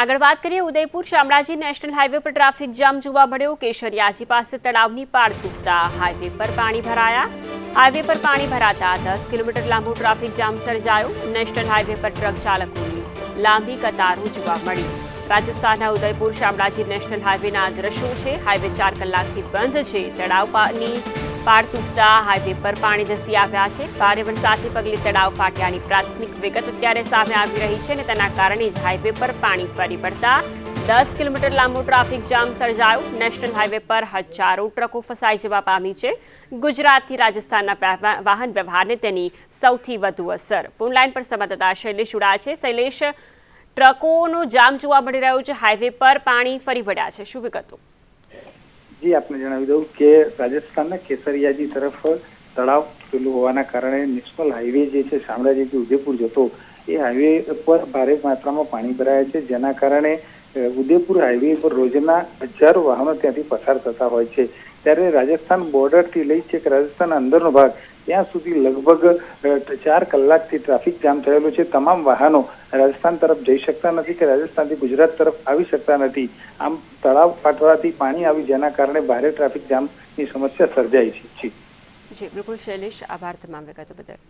આગળ વાત કરીએ ઉદયપુર શામળાજી નેશનલ હાઈવે પર ટ્રાફિક જામ જોવા મળ્યો. કેશરિયાજી પાસે તળાવની પાળ તૂટતા હાઈવે પર પાણી ભરાયા. હાઈવે પર પાણી ભરાતા દસ કિલોમીટર લાંબુ ટ્રાફિક જામ સર્જાયો. નેશનલ હાઈવે પર ટ્રક ચાલકોની લાંબી કતારો જોવા મળી. રાજસ્થાનના ઉદયપુર શામળાજી નેશનલ હાઈવેના દ્રશ્યો છે. હાઈવે ચાર કલાકથી બંધ છે. તળાવ પાની પાળ તૂટતા હાઈવે પર પાણી ધસી આવ્યા છે. ભારે વરસાદને પગલે તળાવ ફાટ્યાની પ્રાથમિક વિગત અત્યારે સામે આવી રહી છે અને તેના કારણે જ હાઈવે પર પાણી ફરી પડતા દસ કિલોમીટર લાંબો ટ્રાફિક જામ સર્જાયો. નેશનલ હાઈવે પર હજારો ટ્રકો ફસાઈ જવા પામી છે. ગુજરાતથી રાજસ્થાનના વાહન વ્યવહારને તેની સૌથી વધુ અસર. ફોનલાઈન પર સંવાદદાતા શૈલેષ ઉડા છે. શૈલેષ, ટ્રકોનો જામ જોવા મળી રહ્યો છે. હાઈવે પર પાણી ફરી વળ્યા છે. શું વિગતો? જી આપને જણાવી દઉં કે રાજસ્થાનના કેસરિયાજી તરફ તળાવ પેલું હોવાના કારણે નેશનલ હાઈવે જે છે શામળાજીથી ઉદયપુર જતો, એ હાઈવે પર ભારે માત્રામાં પાણી ભરાયા છે. જેના કારણે ઉદયપુર હાઈવે પર રોજના હજારો વાહનો ત્યાંથી પસાર થતા હોય છે. ત્યારે રાજસ્થાન બોર્ડરથી લઈ છે કે રાજસ્થાન અંદરનો ભાગ ત્યાં સુધી લગભગ ચાર કલાકથી ટ્રાફિક જામ થયેલો છે. તમામ વાહનો રાજસ્થાન તરફ જઈ શકતા નથી કે રાજસ્થાનથી ગુજરાત તરફ આવી શકતા નથી. આમ તળાવ પાટવાથી પાણી આવી જેના કારણે ભારે ટ્રાફિક જામની સમસ્યા સર્જાઈ છે. જી, બિલકુલ શૈલેષ, આભાર તમામ વિગતો બદલ.